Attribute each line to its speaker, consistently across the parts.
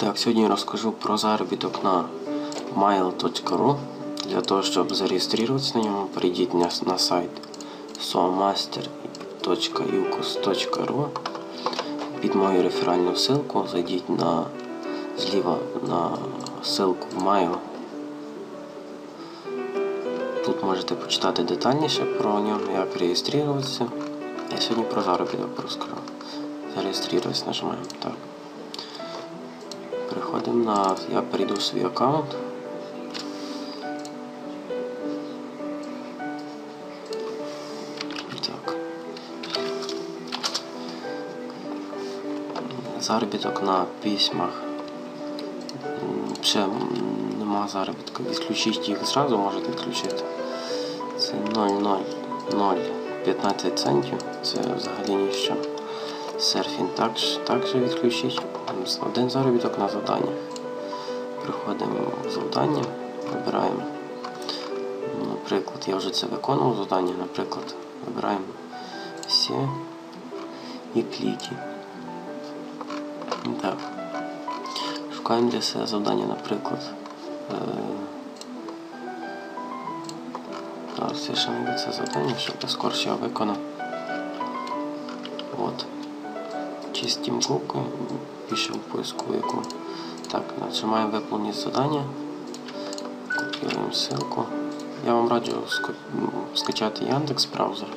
Speaker 1: Так, сьогодні розкажу про заробіток на mail.ru. Для того, щоб зареєструватися на ньому, перейдіть на, на сайт somaster.ucos.ru Під мою реферальну ссылку зайдіть на зліва на ссылку в Mail. Тут можете почитати детальніше про нього, як реєструватися. Я сьогодні про заробіток розкажу. Зареєструватися нажимаємо. Так. Переходимо на. Я перейду в свій аккаунт. Так. Заробіток на письмах. Ще нема заробітку. Відключіть їх зразу, можете відключити. Це 0,0015 центів. Це взагалі ніщо. Серфінг також, також відключіть. Один заробіток на завдання. Приходимо в завдання, вибираємо. Наприклад, я вже це виконував завдання, наприклад, вибираємо всі і кліки. Так. Шукаємо для себе завдання, наприклад. Е, Зараз ще це завдання, щоб я скорше його виконав. Чистим кубку, пишем поиску яку. Так, нажимаем выполнить задание. Копируем ссылку. Я вам раджу скачати Яндекс браузер.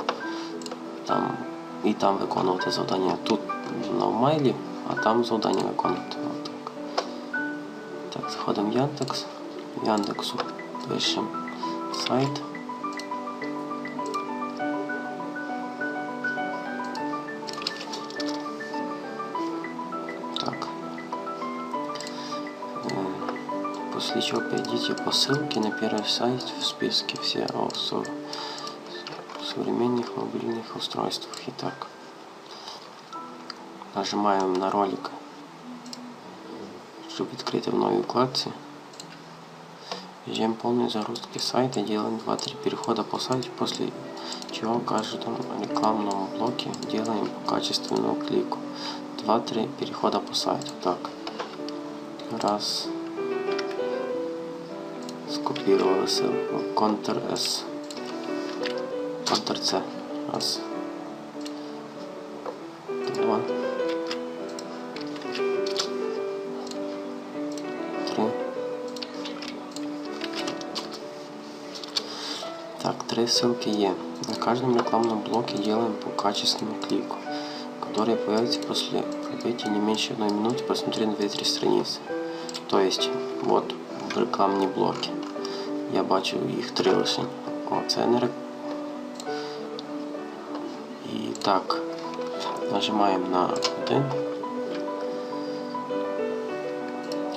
Speaker 1: Там, і там виконувати завдання. Тут на майлі, а там завдання виконувати. Отак. Так, заходимо в Яндекс. Яндексу пишемо сайт. Чего перейдите по ссылке на первый сайт в списке все о со- современных мобильных устройствах. Итак, нажимаем на ролик, чтобы открыть в новой вкладке. Ждем полной загрузки сайта, делаем 2-3 перехода по сайту, после чего в каждом рекламном блоке делаем по качественному клику. 2-3 перехода по сайту. Так. Раз. Ссылку. Ctrl-S. Ctrl-C. Раз. Два. Три. Так, три ссылки Е. На каждом рекламном блоке делаем по качественному клику, который появится после пробития не меньше одной минуты просмотреть 2-3 страницы. То есть, вот в рекламні блоки. Я бачу їх три лише. О, це не рек... І так, нажимаємо на один.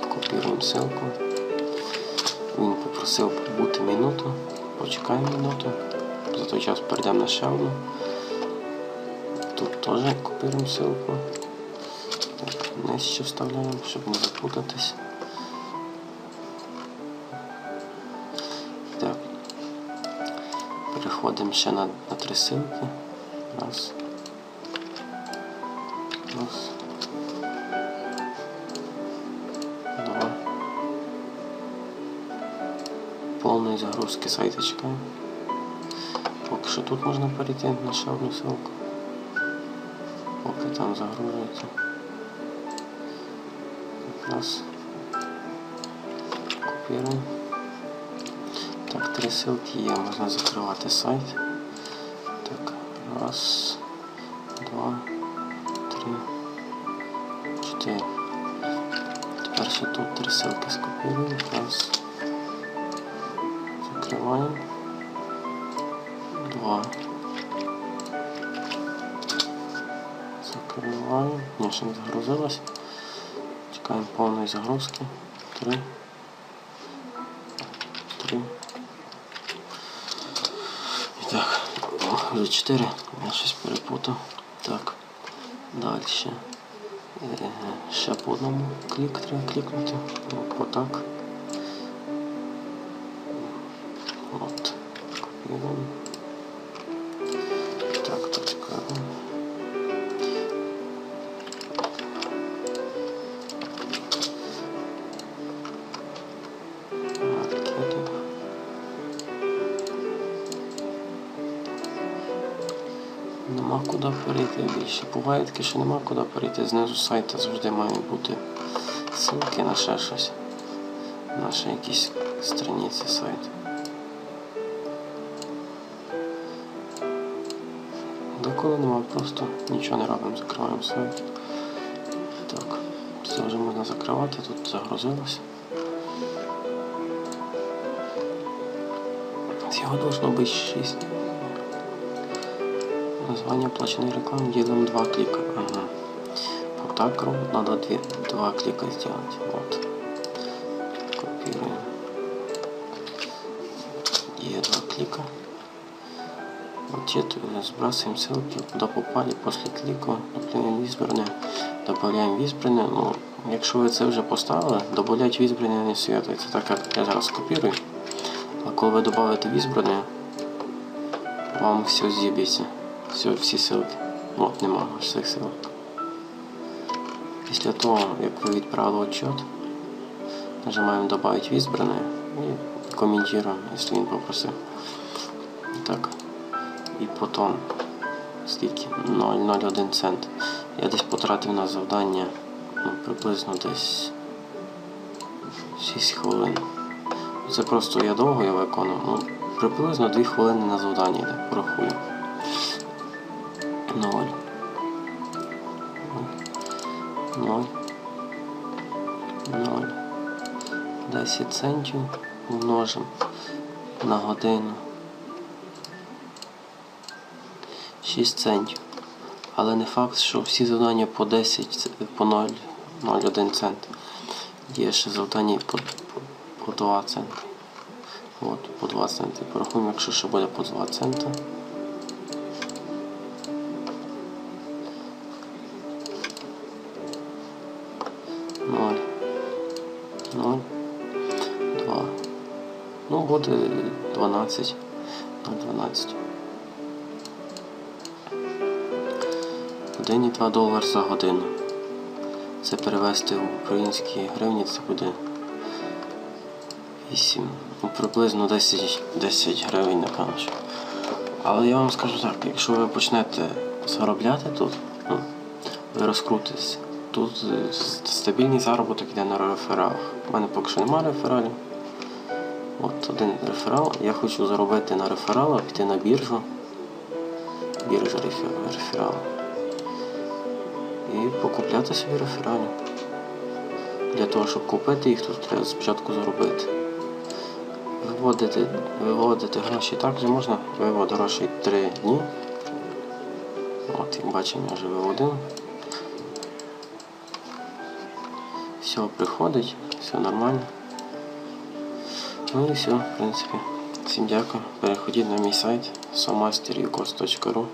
Speaker 1: Копіруємо ссылку. Він попросив побути минуту. Почекаємо минуту. За той час перейдемо на ще одну. Тут теж копіруємо ссылку. Нижче вставляємо, щоб не запутатись. Переходимо ще на, на три ссылки. Раз. Раз. Два. Повної загрузки сайта чекаємо. Поки що тут можна перейти на ще одну ссылку. Поки там загружується. Раз. Копіруємо. Так, три ссылки є, можна закривати сайт. Так, раз, два, три, чотири. Тепер ще тут три ссылки скопіруємо. Раз. Закриваємо. Два. Закриваємо. Ні, ще не загрузилось. Чекаємо повної загрузки. Три. Три. о, вже 4, я щось перепутав. Так, далі. Е, ще по одному клік треба клікнути. О, Отак. От. Копіруємо. Куди перейти більше. Буває таке, що нема куди перейти. Знизу сайта завжди має бути ссылки на ще щось. На ще якісь страниці сайту. Доколи нема, просто нічого не робимо, закриваємо сайт. Так, це вже можна закривати, тут загрузилося. Всього должно быть 6 Название оплаченной рекламы делаем два клика. Ага. Вот так ровно надо две, два клика сделать. Вот. Копируем. И два клика. Вот это сбрасываем ссылки, куда попали после кліку, добавляємо в избранное, добавляємо в избранное. Ну, якщо ви це вже поставили, добавлять в избранное не святується. Так як я зараз копірую. А коли ви додаєте в избранное, вам все з'їбеться. Все, всі ссылки. От нема всіх ссылок. Після того, як ви відправили отчет, нажимаємо добавить в избранное і коментуємо, якщо він попросив. Так. І потім скільки? 0,01 цент. Я десь потратив на завдання ну, приблизно десь 6 хвилин. Це просто я довго я виконав. Ну, приблизно 2 хвилини на завдання йде, порахую. 0. 0. 0. 10 центів умножимо на годину. 6 центів. Але не факт, що всі завдання по 10, по 0, 0,1 цент. Є ще завдання по, по, по 2 центи. От, по 2 центи. Порахуємо, якщо ще буде по 2 цента. Ноль. Ноль. Два. Ну, буде 12. 0,12. 1,2 долар за годину. Це перевести в українські гривні, це буде 8, ну, приблизно 10, 10 гривень, напевно. що. Але я вам скажу так, якщо ви почнете заробляти тут, ну, ви розкрутитесь. Тут е, стабільний заробіток йде на рефералах. У мене поки що немає рефералів. От один реферал. Я хочу заробити на рефералах, піти на біржу. Біржа рефе- рефералів і покупляти собі рефералі. Для того, щоб купити їх, тут треба спочатку заробити. Виводити, виводити гроші також можна. Вивод грошей 3 дні. От, бачимо, я вже виводив. Все приходить, все нормально. Ну і все, в принципі. Всім дякую. Переходіть на мій сайт somasterukos.ru